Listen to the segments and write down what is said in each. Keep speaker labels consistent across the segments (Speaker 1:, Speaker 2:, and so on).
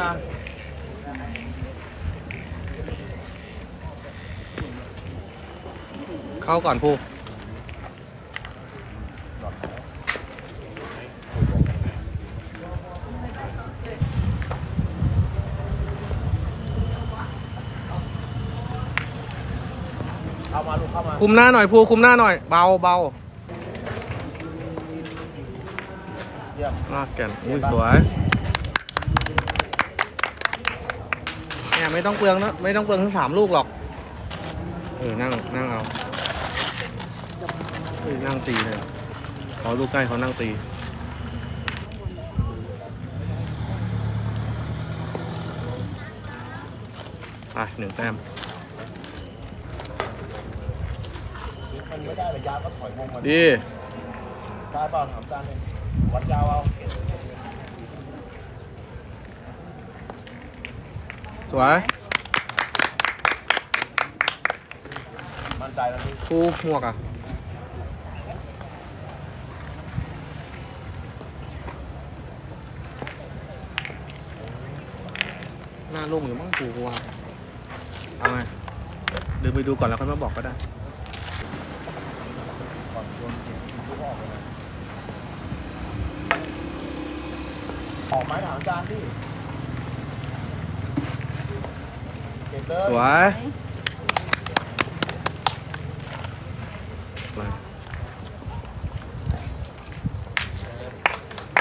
Speaker 1: นะ
Speaker 2: เข้าก่อนภู
Speaker 1: เข้ามาลูกเข้ามา
Speaker 2: คุมหน้าหน่อยภูคุมหน้าหน่อย เบาเบา
Speaker 1: เยี่ยม
Speaker 2: ลากแก่นอุ้ยสวย ไม่ต้องเปลืองนะไม่ต้องเปลืองทั้งสามลูกหรอก เออนั่งนั่งเอาเฮ้ยนั่งตีเลยขอลูกใกล้เขานั่งตีไปหนึ่งแต้ม
Speaker 1: มันไม่ได้ระยะก็ถอยวงมัน
Speaker 2: ดี
Speaker 1: ได้เปล่าถามจานเลยวัดยาวเอา
Speaker 2: สวย
Speaker 1: มั่นใจแล้วพี่
Speaker 2: ครูหมวกอะหน้าลุ่มอยู่มั้งครูกูว่าเอาไงเดินไปดูก่อนแล้วค่อยมาบอกก็ได้
Speaker 1: ก่อนโยนเก็บลูกออกเลยนะออกไม้ถามจานดิเก็บเลย
Speaker 2: สวยมา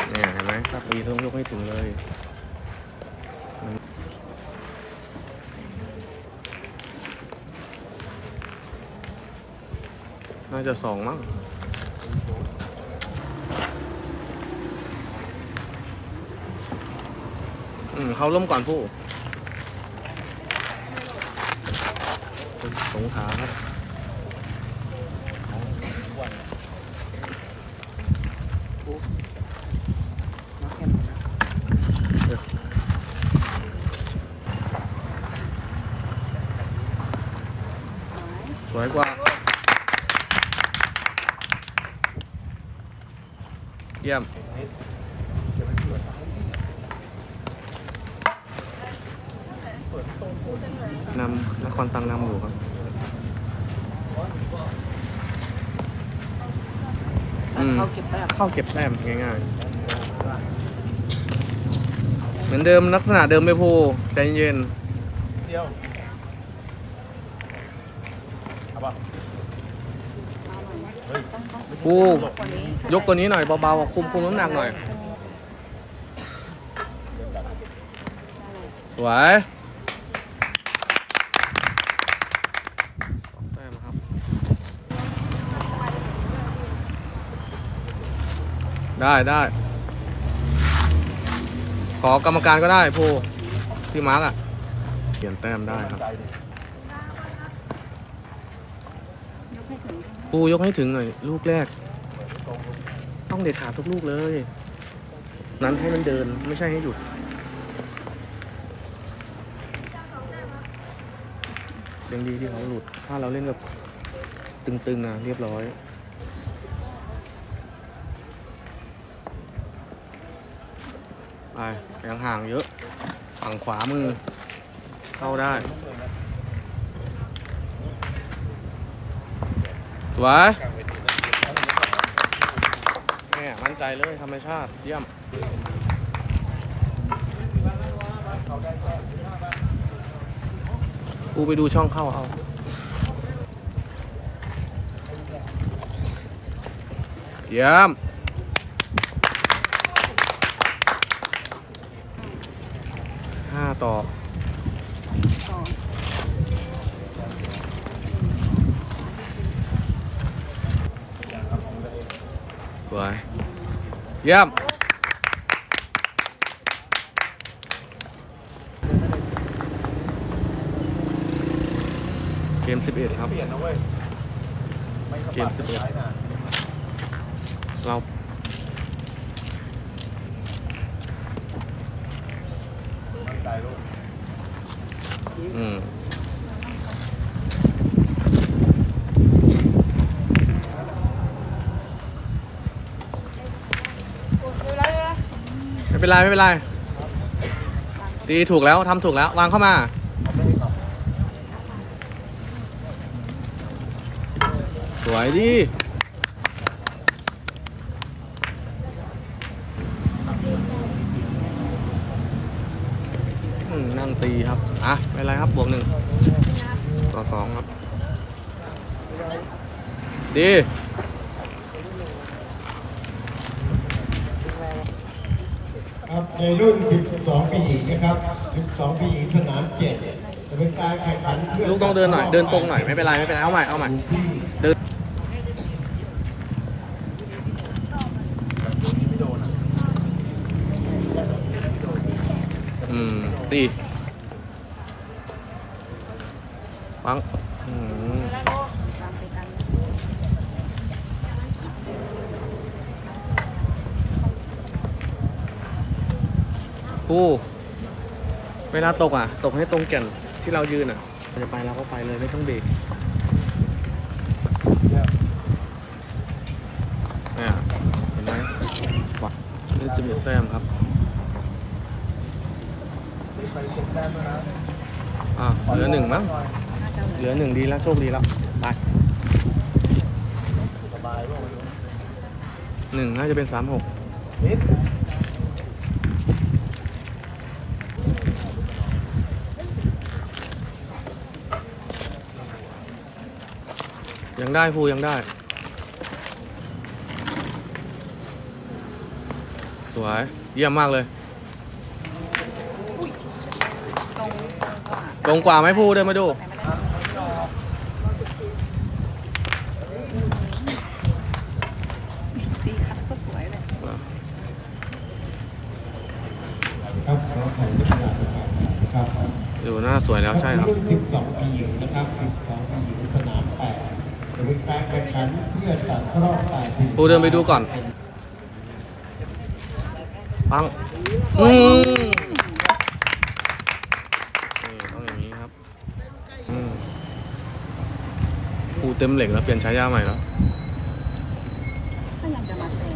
Speaker 2: เนี่ยเห็นไหมถ้าปีต้องยกให้ถึงเลยน่าจะสองมั้งอืมเขาล่มก่อนผู้ส งขาครับสวยกว่า เยี่ยม
Speaker 1: นำ
Speaker 2: นครตังนำอยู่ครับ อืม
Speaker 3: เขาเก็บแต้ม
Speaker 2: เข้าเก็บแต้มง่ายๆ เหมือนเดิมลักษณะเดิมไม่พูใจเย็น
Speaker 1: เดียวเอาป่ะเฮ้ย
Speaker 2: ๆพูยกตัวนี้หน่อยเบาๆคุมคุมน้ำหนักหน่อย สวยสองแต้มครับ ได้ได้ขอกรรมการก็ได้พูพี่มาร์กอะเปลี่ยนแต้มได้ครับ
Speaker 1: ใจดิ
Speaker 2: ปูยกให้ถึงหน่อย ลูกแรก ต้องเด็ดขาดทุกลูกเลย นั้นให้มันเดินไม่ใช่ให้หยุดยังดีที่เขาหลุด ถ้าเราเล่นแบบตึงๆนะเรียบร้อย ไปยังห่างเยอะ ฝั่งขวามือ เข้าได้ สวยแม่มั่นใจเลยธรรมชาติ เยี่ยมกูไปดูช่องเข้าเอาเยี่ยม ห้าต่อสวยเยี่ยม เกม 11 ครับ
Speaker 1: เปลี่ยนนะเว้ย ไม่สะ
Speaker 2: เก
Speaker 1: บั
Speaker 2: ม
Speaker 1: ด
Speaker 2: สิบเอ็ด
Speaker 1: ซ้ายนะ
Speaker 2: เรา
Speaker 1: มั่นใจลูก
Speaker 2: อืมไม่เป็นไรไม่เป็นไรตีถูกแล้วทำถูกแล้ว วางเข้ามาสวยดิ อืมนั่งตีครับ อะไม่เป็นไรครับบวกหนึ่งต่อสองครับ ดี
Speaker 3: ครับในรุ่น 12 ปีหญิงนะครับ 12 ปีหญิงสนามเจ็ดจะเป็นการแข่งขันพื่
Speaker 2: ลูกต้องเดินหน่อย เดินตรงหน่อย ไม่เป็นไร ไม่เป็นไร เอาใหม่ เอาใหม่ เดิน อืมตีปังอืมครูเวลาตกอะ ตกให้ตรงแก่นที่เรายืนอะจะไปเราก็ไปเลยไม่ต้องเบรกเนี่ยเห็นไหมวัดนี่สิบเอ็ดแต้มครับ
Speaker 1: ไปเช็คแต้มด้วนะ
Speaker 2: อ่าเหลือหนึ่งมั้ง เหลือหนึ่งดีแล้วโชคดีแล้ว ไป
Speaker 1: สบายว่า
Speaker 2: หนึ่งน่าจะเป็นสามหก
Speaker 1: นิด
Speaker 2: ยังได้ภูยังได้ สวย เยี่ยมมากเลย ตรงกว่าไหมภูเดินมาดู
Speaker 4: ตีคัดก็สวยเลย
Speaker 3: ครับขอขอบคุณครับนะครับ
Speaker 2: อยู่หน้าสวยแล้วใช่ครับ
Speaker 3: น12ปีหญิงนะครับ12ปีหญิงสนามแปดจะเป็นการแข่งขันเพื่อตัดรอบแปดทีม
Speaker 2: ปูเดินไปดูก่อน ปังอืมนี่ต้องอย่างนี้ครับอืม ภูเต็มเหล็กแล้วเปลี่ยนฉายาใหม่แล้ว
Speaker 4: ก็ยังจะมาแซง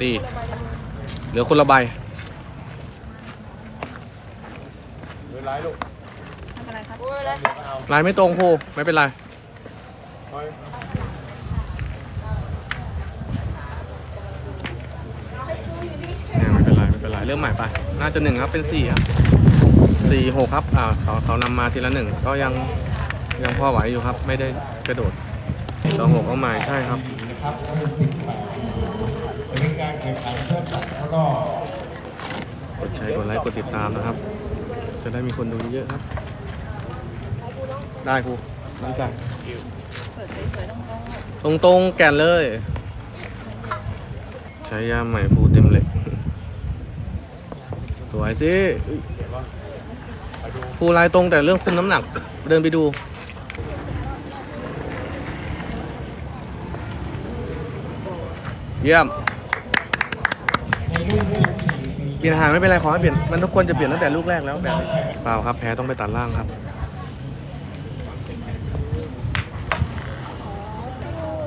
Speaker 2: ตีเหลือคนละใบ
Speaker 1: เวลาลูก
Speaker 4: ทำอะไรครับ
Speaker 1: เดี๋ยวก็เอา
Speaker 2: ลายไม่ตรงภูไม่เป็นไร
Speaker 1: คอย
Speaker 2: เนี่ยไม่เป็นไรไม่เป็นไรเริ่มใหม่ไป น่าจะหนึ่งครับเป็นสี่ครับสี่หกครับอ่าเขาเขานำมาทีละหนึ่งก็ยัง ยังพอไหวอยู่ครับ ไม่ได้กระโดดสองหกเอาใหม่ใช่ครับ
Speaker 3: เป็นการแข่งขันเพื่อตัดรอบ
Speaker 2: กดแชร์กดไลค์กดติดตามนะครับ จะได้มีคนดูเยอะๆครับ ได้ครูน้ำใจ
Speaker 4: เปิดสวยตรงๆ
Speaker 2: ตรงแก่นเลย ใช้ยาใหม่ภูเต็มเหล็ก สวยสิอุ๊ยภูลายตรงแต่เรื่องคุมน้ำหนัก เดินไปดู เยี่ยม
Speaker 3: ในรุ่น14ปี
Speaker 2: เปลี่ยนหางไม่เป็นไรขอให้เปลี่ยน มันทุกคนจะเปลี่ยนตั้งแต่ลูกแรกแล้วแบบเปล่าครับ แพ้ต้องไปตัดล่างครับ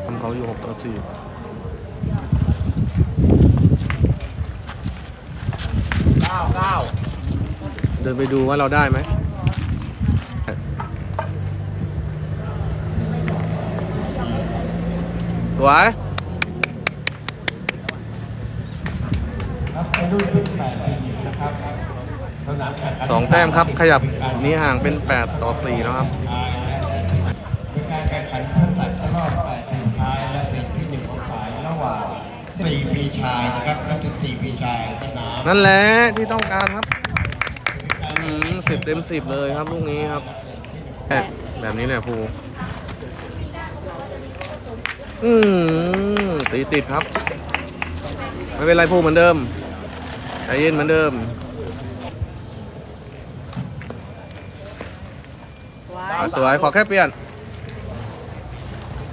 Speaker 2: ทำเขาอยู่ 6 ต่อ
Speaker 1: เก้าเก้า
Speaker 2: 4 เดินไปดูว่าเราได้ไหม สวย
Speaker 3: ครับในรุ่น18ปีหญิงนะครับ สนามแข่งขัน
Speaker 2: สองแต้มครับขยับหนี้ห่างเป็น 8 ต่อ 4 แล้วครับ
Speaker 3: ชายและเป็นการแข่งขันเพื่อตัดรอบแปดทีมชายและเป็นที่หนึ่งของฝ่ายระหว่างสี่ปีชายนะครับและถึงสี่ปีชายสนาม
Speaker 2: นั่นแหละที่ต้องการครับสิบเต็มสิบเลยครับลูกนี้ครับแม่แบบนี้แหละภูอืมตีติดครับ ไม่เป็นไรภูเหมือนเดิมใจเย็นเหมือนเดิม
Speaker 4: ว้า
Speaker 2: อะสวยขอแค่เปลี่ยน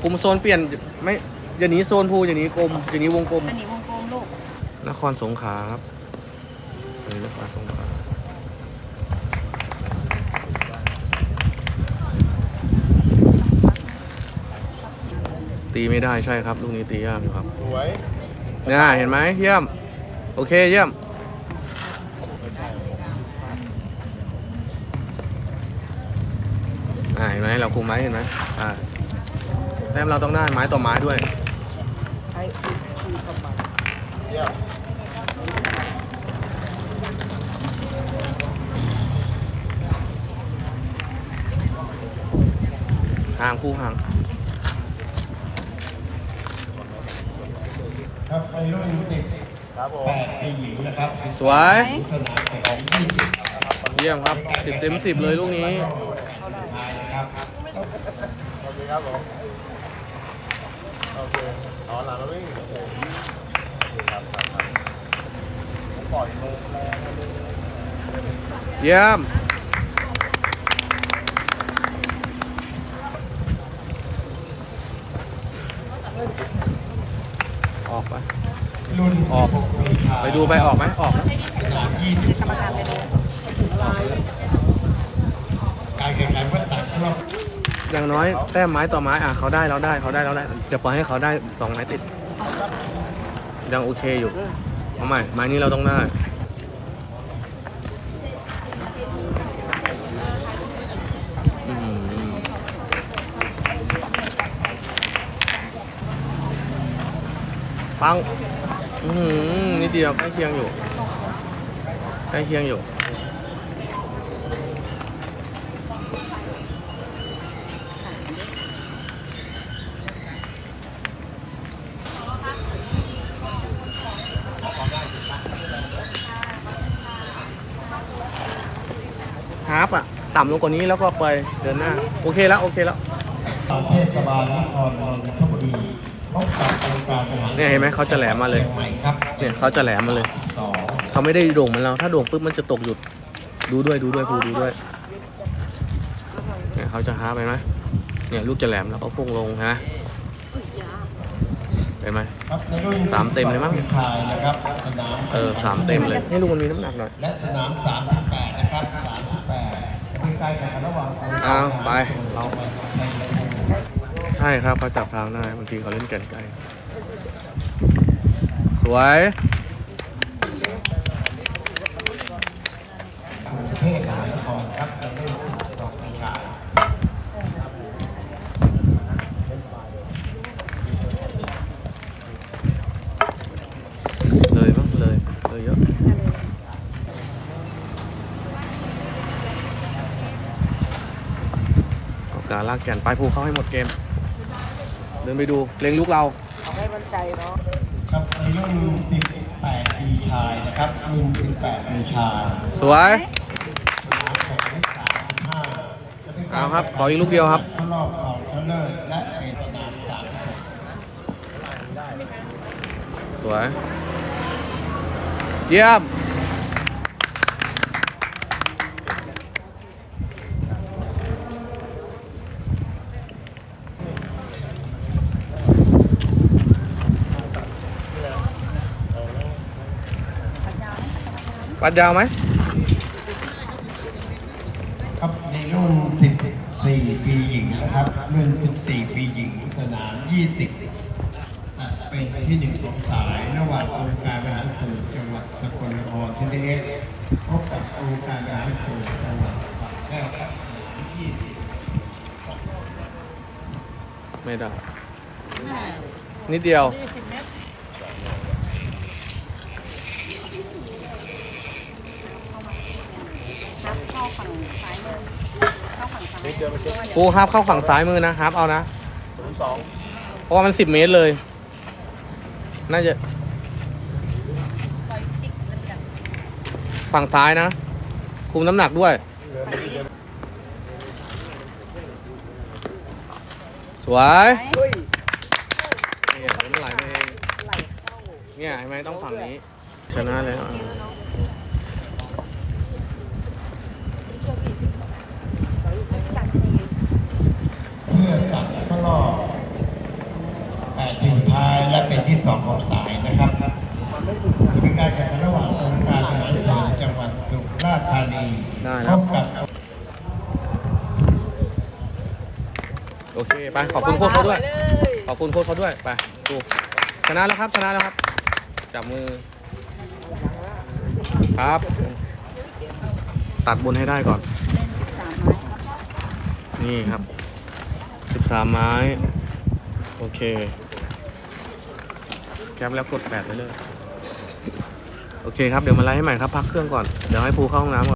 Speaker 2: คุมโซนเปลี่ยนไม่อย่าหนีโซนภูอย่าหนีกลมอย่าหนีวงกลม
Speaker 4: อันนี้วงกลมลูก
Speaker 2: นครสงขลาครับอันนี้นครสงขลาตีไม่ได้ใช่ครับลูกนี้ตียากอยู่ครับ
Speaker 1: สวย
Speaker 2: เนี่ยเห็นไหมเยี่ยม โอเคเยี่ยม
Speaker 1: ไม่ใช่
Speaker 2: นไหมเราคุมไม้เห็นไหมอ่าแต้มเราต้องได้ไม้ต่อไม้ด้วย
Speaker 1: เยี่ยม
Speaker 2: ห่างคู่ห่าง
Speaker 3: ครับในรุ่นสิบ
Speaker 1: ครับผม
Speaker 3: แปดปีหญิงนะครับ
Speaker 2: สวย
Speaker 3: สนามแข่งขันยี่สิบ
Speaker 2: เยี่ยมครับสิบเต็มสิบเลยลูกนี้
Speaker 3: ทายนะ ครับ
Speaker 1: โอเคครับผมโอเคอ๋อหลังเราวิ่งโอเคครับครับครับผมปล่อยลงแรงเลย
Speaker 2: เยี่ยมออกไป
Speaker 3: รุ่น
Speaker 2: ออก ไปดูไปออกไหมออกนะ
Speaker 3: สนามยี่สิบ
Speaker 4: กรรมการไปดู
Speaker 3: การแข่งขันวัดตัดรอบ
Speaker 2: อย่างน้อยแต้มไม้ต่อไม้อะเขาได้เราได้เขาได้เราได้ จะปล่อยให้เขาได้สองไม้ติด ยังโอเคอยู่เอาใหม่ไม้นี้เราต้องได้ปัง อือหือนิดเดียวใกล้เคียงอยู่ ใกล้เคียงอยู่ ฮาร์ปอะ ต่ำลงกว่านี้แล้วก็ไปเดินหน้า โอเคแล้วโอเคแล้ว
Speaker 3: เทศบาลนครนนทบุรีพบกับองค์การบริหาร
Speaker 2: เนี่ยเห็นไหมเขาจะแหลมมาเลย
Speaker 3: ชีงใหม่ครับ
Speaker 2: เนี่ยเขาจะแหลมมาเลย
Speaker 3: สอง
Speaker 2: เขาไม่ได้โด่งเหมือนเราถ้าโด่งปุ๊บมันจะตกหยุดดูด้วยดูด้วยครูดูด้วยเนี่ยเขาจะฮาร์ปไปไหมเนี่ยลูกจะแหลมแล้วก็พุ่งลงฮะเห็นไหม
Speaker 3: ครับในรุ่น
Speaker 2: สามเต็มเลยมั้ง
Speaker 3: ชายนะครับสนาม
Speaker 2: เออสามเต็มเลยให้ลูกมันมีน้ำหนักหน่อย
Speaker 3: และสนาม38นะครับ38เป็นการแข่งขันระหว่างองค์การ
Speaker 2: เอาไปเรา
Speaker 3: จังหวัดชัยภูมิ
Speaker 2: ใช่ครับเขาจับทางได้บางทีเขาเล่นแก่นไกล สวย
Speaker 3: กรุงเทพมหานครครับในรุ่น12ปีชาย
Speaker 2: เลยมั้งเลยเลยเยอะเอาการ ลากแก่นไปภูเข้าให้หมดเกม เดินไปดูเล็งลูกเรา
Speaker 3: ครับในรุ่น18ปีชายนะครับรุ่น18ปีชาย
Speaker 2: สวย
Speaker 3: สนามแข่งขัน35จะเป็นก
Speaker 2: เอาครับ ขออีกลูกเดียวครับ
Speaker 3: เข้ารอบรองชนะเลิศและเป็นสนาม36
Speaker 2: สวย เยี่ยม ปัดยาวไหม
Speaker 3: ครับในรุ่น14 ปีหญิงนะครับรุ่น14 ปีหญิงสนาม 20อะเป็นที่หนึ่งของสายระหว่างองค์การบริหารส่วนจังหวัดสกลนครทีเอสพบกับองค์การบริหารส่วนจังหวัดสระแก้วครับสนาม20
Speaker 2: ไม่ได้นิดเดียว
Speaker 4: ครับ เข้าฝั่งซ้ายมือเข้าฝั่งซ้าย
Speaker 1: นิดเดียวไปเช็ค
Speaker 2: กูฮาร์ปเข้าฝั่งซ้ายมือนะฮาร์ปเอานะ
Speaker 1: ศูนย์สอง
Speaker 2: เพราะว่ามันสิบเมตรเลย น่าจะ
Speaker 4: ปล่อยจิกระเบียง
Speaker 2: ฝั่งซ้ายนะ คุมน้ำหนักด้วย
Speaker 1: เดินไปเดิน
Speaker 2: สวยเนี่ยมันไหลไปเองเนี่ยเห็นไหมต้องฝั่งนี้ ชนะเลยอะ
Speaker 3: เพื่อจัดเข้ารอบ8ทีมสุดท้ายและเป็นที่ 2 ของสายนะครับจะเป็นการแข่งขันระหว่างองค์การบริหารส่วนจังหวัดสุราษฎร์ธานี
Speaker 2: ได้
Speaker 3: พ
Speaker 2: แล้ว
Speaker 3: บกับ
Speaker 2: โอเคไปขอบคุณโค้ชเขาด้วย ขอบคุณโค้ชเขาด้วยไปดูชนะแล้วครับชนะแล้วครับจับมือครับ ตัดบนให้ได้ก่อน
Speaker 4: เล่นสิบสามไม้ครับ
Speaker 2: นี่นี่ครับสิบสามไม้ โอเค แคปแล้วกดแปดได้เลย โอเคครับ เดี๋ยวมาไลฟ์ให้ใหม่ครับ พักเครื่องก่อน เดี๋ยวให้ภูเข้าห้องน้ำก่อน